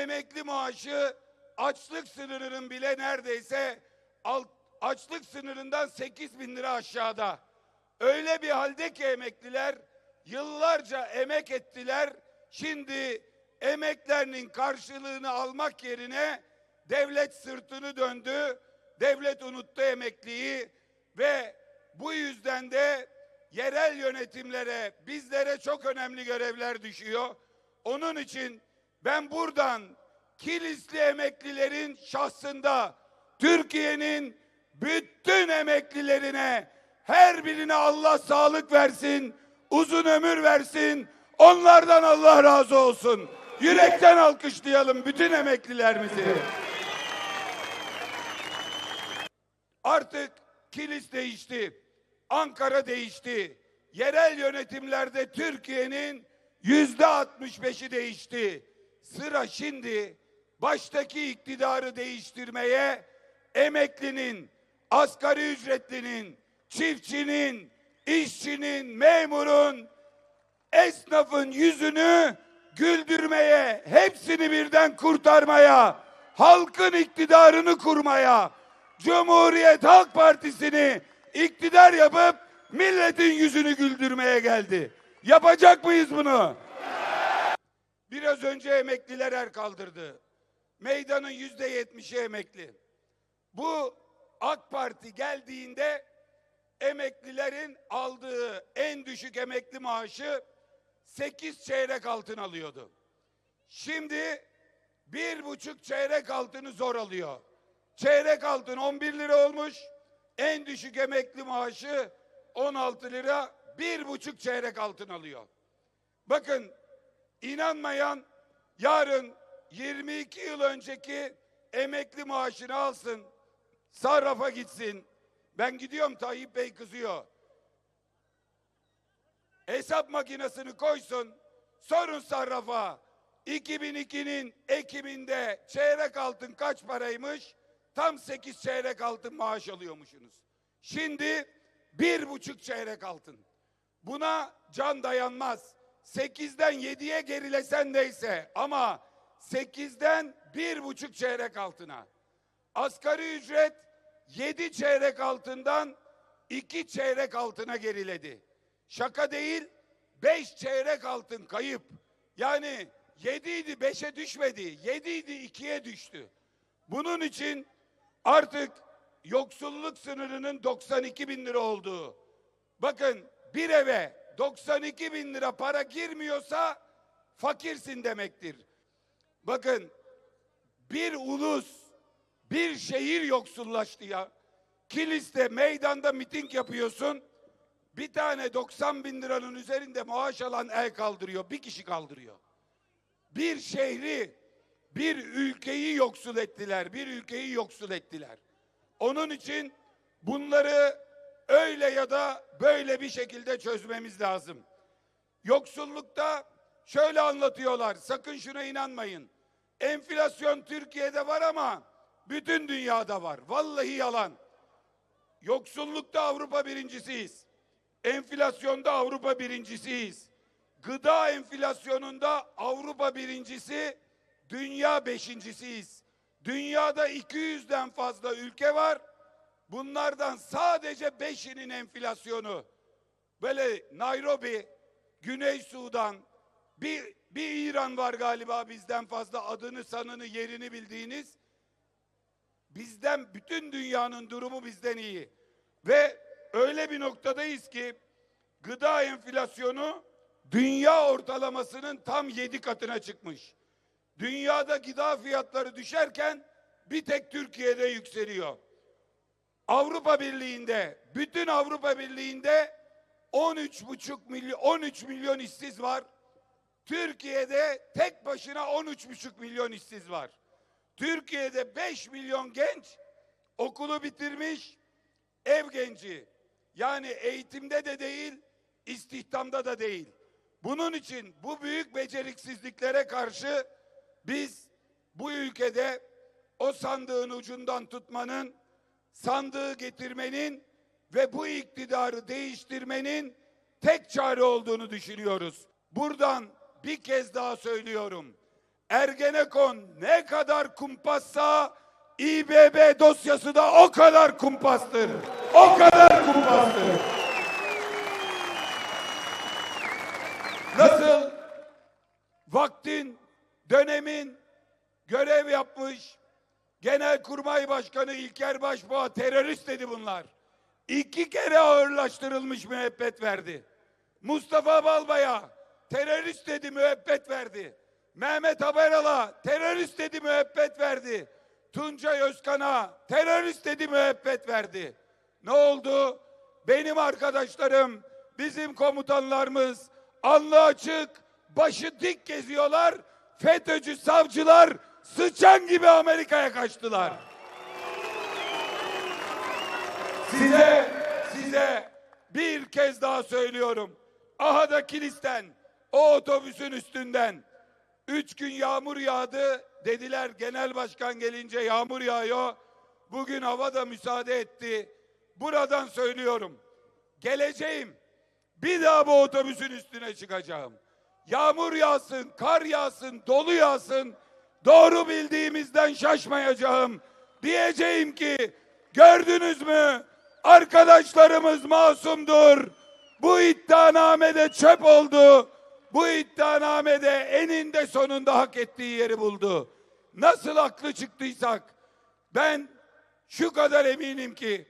emekli maaşı açlık sınırının bile neredeyse alt, açlık sınırından 8 bin lira aşağıda. Öyle bir halde ki emekliler yıllarca emek ettiler. Şimdi emeklerinin karşılığını almak yerine devlet sırtını döndü. Devlet unuttu emekliyi ve bu yüzden de yerel yönetimlere, bizlere çok önemli görevler düşüyor. Onun için ben buradan Kilisli emeklilerin şahsında Türkiye'nin bütün emeklilerine her birine Allah sağlık versin, uzun ömür versin. Onlardan Allah razı olsun. Yürekten alkışlayalım bütün emeklilerimizi. Artık Kilis değişti. Ankara değişti. Yerel yönetimlerde Türkiye'nin yüzde 65'i değişti. Sıra şimdi baştaki iktidarı değiştirmeye emeklinin, asgari ücretlinin, çiftçinin, işçinin, memurun, esnafın yüzünü güldürmeye, hepsini birden kurtarmaya, halkın iktidarını kurmaya, Cumhuriyet Halk Partisi'ni iktidar yapıp milletin yüzünü güldürmeye geldi. Yapacak mıyız bunu? Biraz önce emekliler er kaldırdı. Meydanın yüzde yetmişi emekli. Bu AK Parti geldiğinde emeklilerin aldığı en düşük emekli maaşı 8 çeyrek altın alıyordu. Şimdi bir buçuk çeyrek altını zor alıyor. Çeyrek altın 11 lira olmuş. En düşük emekli maaşı 16 lira. Bir buçuk çeyrek altın alıyor. Bakın inanmayan yarın 22 yıl önceki emekli maaşını alsın. Sarrafa gitsin. Ben gidiyorum Tayyip Bey kızıyor. Hesap makinesini koysun. Sorun sarrafa. 2002'nin Ekim'inde çeyrek altın kaç paraymış? Tam 8 çeyrek altın maaş alıyormuşsunuz. Şimdi bir buçuk çeyrek altın. Buna can dayanmaz. 8'den 7'ye gerilesen neyse ama 8'den bir buçuk çeyrek altına. Asgari ücret 7 çeyrek altından 2 çeyrek altına geriledi. Şaka değil 5 çeyrek altın kayıp. Yani 7 idi 5'e düşmedi. 7 idi 2'ye düştü. Bunun için artık yoksulluk sınırının 92 bin lira olduğu. Bakın bir eve 92 bin lira para girmiyorsa fakirsin demektir. Bakın bir ulus, bir şehir yoksullaştı ya. Kilis'te meydanda miting yapıyorsun. Bir tane 90 bin liranın üzerinde maaş alan el kaldırıyor. Bir kişi kaldırıyor. Bir şehri, bir ülkeyi yoksul ettiler. Bir ülkeyi yoksul ettiler. Onun için bunları öyle ya da böyle bir şekilde çözmemiz lazım. Yoksullukta şöyle anlatıyorlar. Sakın şuna inanmayın. Enflasyon Türkiye'de var ama bütün dünyada var. Vallahi yalan. Yoksullukta Avrupa birincisiyiz. Enflasyonda Avrupa birincisiyiz. Gıda enflasyonunda Avrupa birincisi, dünya beşincisiyiz. Dünyada 200'den fazla ülke var. Bunlardan sadece beşinin enflasyonu böyle Nairobi, Güney Sudan, bir, bir İran var galiba bizden fazla adını sanını yerini bildiğiniz. Bizden bütün dünyanın durumu bizden iyi. Ve öyle bir noktadayız ki gıda enflasyonu dünya ortalamasının tam yedi katına çıkmış. Dünyada gıda fiyatları düşerken bir tek Türkiye'de yükseliyor. Avrupa Birliği'nde, bütün Avrupa Birliği'nde 13,5 milyon 13 milyon işsiz var. Türkiye'de tek başına 13,5 milyon işsiz var. Türkiye'de 5 milyon genç okulu bitirmiş, ev genci. Yani eğitimde de değil, istihdamda da değil. Bunun için bu büyük beceriksizliklere karşı biz bu ülkede o sandığın ucundan tutmanın, sandığı getirmenin ve bu iktidarı değiştirmenin tek çare olduğunu düşünüyoruz. Buradan bir kez daha söylüyorum. Ergenekon ne kadar kumpassa İBB dosyası da o kadar kumpastır. O kadar kumpastır. Nasıl vaktin, dönemin görev yapmış Genelkurmay Başkanı İlker Başbuğ'a terörist dedi bunlar. İki kere ağırlaştırılmış müebbet verdi. Mustafa Balbay'a terörist dedi müebbet verdi. Mehmet Haberal'a terörist dedi müebbet verdi. Tuncay Özkan'a terörist dedi müebbet verdi. Ne oldu? Benim arkadaşlarım, bizim komutanlarımız alnı açık, başı dik geziyorlar. FETÖ'cü savcılar sıçan gibi Amerika'ya kaçtılar. Size, size bir kez daha söylüyorum. Aha da Kilis'ten, o otobüsün üstünden üç gün yağmur yağdı. Dediler genel başkan gelince yağmur yağıyor. Bugün hava da müsaade etti. Buradan söylüyorum. Geleceğim. Bir daha bu otobüsün üstüne çıkacağım. Yağmur yağsın, kar yağsın, dolu yağsın. Doğru bildiğimizden şaşmayacağım. Diyeceğim ki gördünüz mü? Arkadaşlarımız masumdur. Bu iddianamede çöp oldu. Bu iddianamede eninde sonunda hak ettiği yeri buldu. Nasıl haklı çıktıysak ben şu kadar eminim ki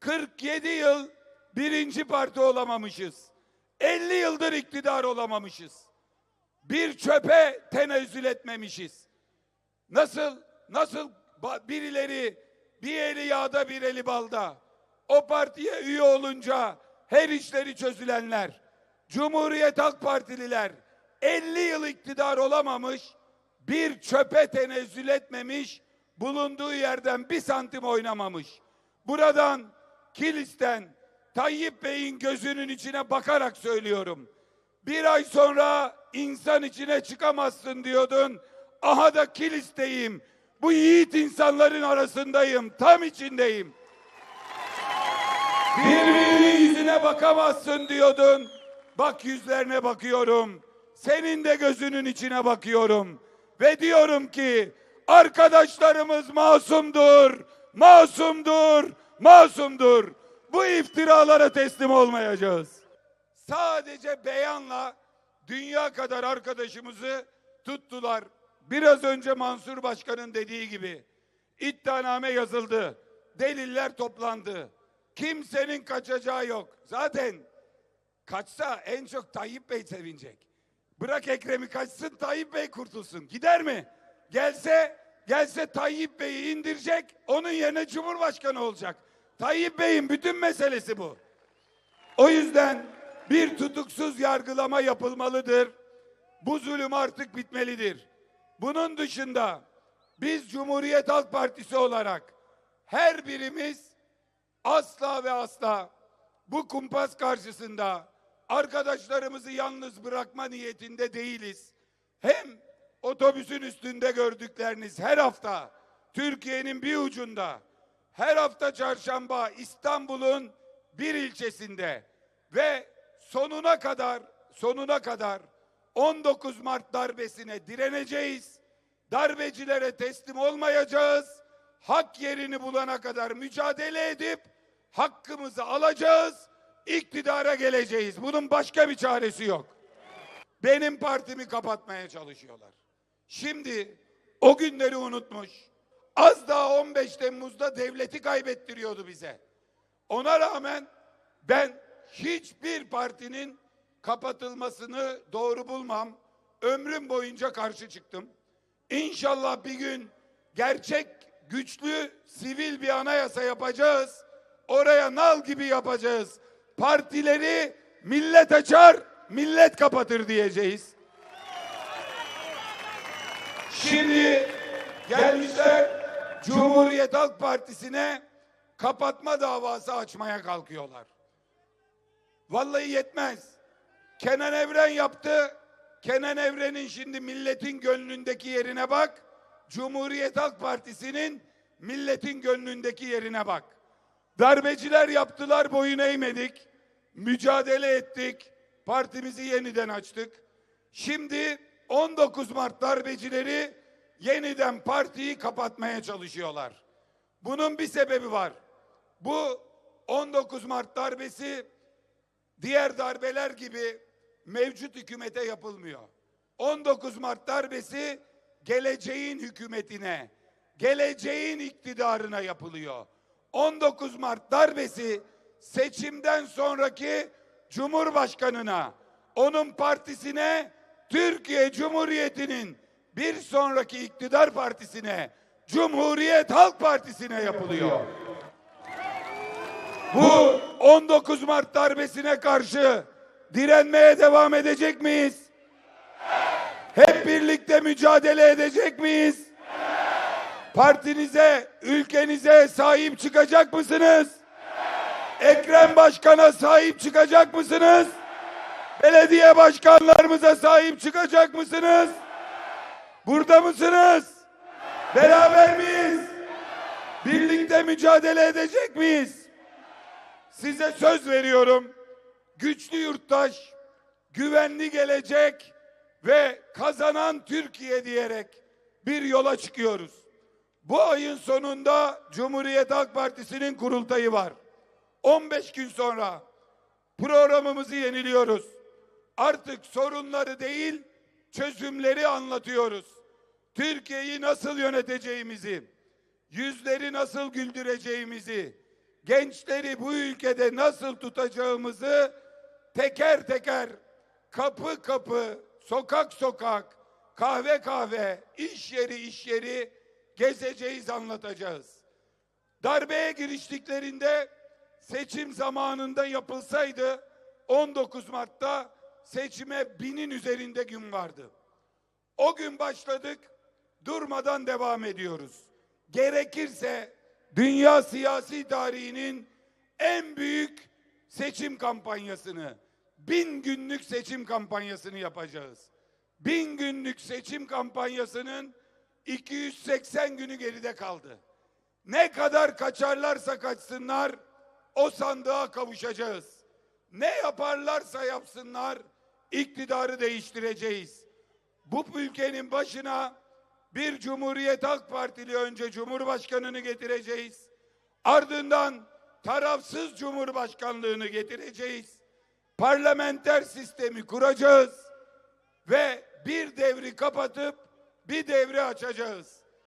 47 yıl birinci parti olamamışız. 50 yıldır iktidar olamamışız. Bir çöpe tenezzül etmemişiz. Nasıl nasıl birileri bir eli yağda bir eli balda o partiye üye olunca her işleri çözülenler Cumhuriyet Halk Partililer 50 yıl iktidar olamamış bir çöpe tenezzül etmemiş bulunduğu yerden bir santim oynamamış. Buradan Kilis'ten Tayyip Bey'in gözünün içine bakarak söylüyorum. Bir ay sonra insan içine çıkamazsın diyordun. Aha da Kilis'teyim. Bu yiğit insanların arasındayım. Tam içindeyim. Birbirinin yüzüne bakamazsın diyordun. Bak yüzlerine bakıyorum. Senin de gözünün içine bakıyorum. Ve diyorum ki arkadaşlarımız masumdur. Masumdur. Masumdur. Bu iftiralara teslim olmayacağız. Sadece beyanla dünya kadar arkadaşımızı tuttular. Biraz önce Mansur Başkan'ın dediği gibi iddianame yazıldı. Deliller toplandı. Kimsenin kaçacağı yok. Zaten kaçsa en çok Tayyip Bey sevinecek. Bırak Ekrem'i kaçsın Tayyip Bey kurtulsun. Gider mi? Gelse gelse Tayyip Bey'i indirecek. Onun yerine Cumhurbaşkanı olacak. Tayyip Bey'in bütün meselesi bu. O yüzden bir tutuksuz yargılama yapılmalıdır. Bu zulüm artık bitmelidir. Bunun dışında biz Cumhuriyet Halk Partisi olarak her birimiz asla ve asla bu kumpas karşısında arkadaşlarımızı yalnız bırakma niyetinde değiliz. Hem otobüsün üstünde gördükleriniz her hafta Türkiye'nin bir ucunda her hafta çarşamba İstanbul'un bir ilçesinde ve sonuna kadar sonuna kadar 19 Mart darbesine direneceğiz. Darbecilere teslim olmayacağız. Hak yerini bulana kadar mücadele edip hakkımızı alacağız. İktidara geleceğiz. Bunun başka bir çaresi yok. Benim partimi kapatmaya çalışıyorlar. Şimdi o günleri unutmuş. Az daha 15 Temmuz'da devleti kaybettiriyordu bize. Ona rağmen ben hiçbir partinin kapatılmasını doğru bulmam. Ömrüm boyunca karşı çıktım. İnşallah bir gün gerçek güçlü sivil bir anayasa yapacağız. Oraya nal gibi yapacağız. Partileri millet açar, millet kapatır diyeceğiz. Şimdi gelmişler Cumhuriyet Halk Partisi'ne kapatma davası açmaya kalkıyorlar. Vallahi yetmez. Kenan Evren yaptı. Kenan Evren'in şimdi milletin gönlündeki yerine bak. Cumhuriyet Halk Partisi'nin milletin gönlündeki yerine bak. Darbeciler yaptılar boyun eğmedik. Mücadele ettik. Partimizi yeniden açtık. Şimdi 19 Mart darbecileri yeniden partiyi kapatmaya çalışıyorlar. Bunun bir sebebi var. Bu 19 Mart darbesi diğer darbeler gibi mevcut hükümete yapılmıyor. 19 Mart darbesi geleceğin hükümetine, geleceğin iktidarına yapılıyor. 19 Mart darbesi seçimden sonraki Cumhurbaşkanına, onun partisine, Türkiye Cumhuriyeti'nin bir sonraki iktidar partisine, Cumhuriyet Halk Partisi'ne yapılıyor. Bu 19 Mart darbesine karşı direnmeye devam edecek miyiz? Hep birlikte mücadele edecek miyiz? Partinize, ülkenize sahip çıkacak mısınız? Ekrem Başkan'a sahip çıkacak mısınız? Belediye başkanlarımıza sahip çıkacak mısınız? Burada mısınız? Beraber miyiz? Birlikte mücadele edecek miyiz? Size söz veriyorum. Güçlü yurttaş, güvenli gelecek ve kazanan Türkiye diyerek bir yola çıkıyoruz. Bu ayın sonunda Cumhuriyet Halk Partisi'nin kurultayı var. 15 gün sonra programımızı yeniliyoruz. Artık sorunları değil, çözümleri anlatıyoruz. Türkiye'yi nasıl yöneteceğimizi, yüzleri nasıl güldüreceğimizi, gençleri bu ülkede nasıl tutacağımızı teker teker, kapı kapı, sokak sokak, kahve kahve, iş yeri iş yeri gezeceğiz, anlatacağız. Darbeye giriştiklerinde seçim zamanında yapılsaydı 19 Mart'ta seçime binin üzerinde gün vardı. O gün başladık, durmadan devam ediyoruz. Gerekirse dünya siyasi tarihinin en büyük seçim kampanyasını, bin günlük seçim kampanyasını yapacağız. Bin günlük seçim kampanyasının 280 günü geride kaldı. Ne kadar kaçarlarsa kaçsınlar o sandığa kavuşacağız. Ne yaparlarsa yapsınlar iktidarı değiştireceğiz. Bu ülkenin başına bir Cumhuriyet Halk Partili önce Cumhurbaşkanını getireceğiz. Ardından tarafsız Cumhurbaşkanlığını getireceğiz. Parlamenter sistemi kuracağız ve bir devri kapatıp bir devri açacağız.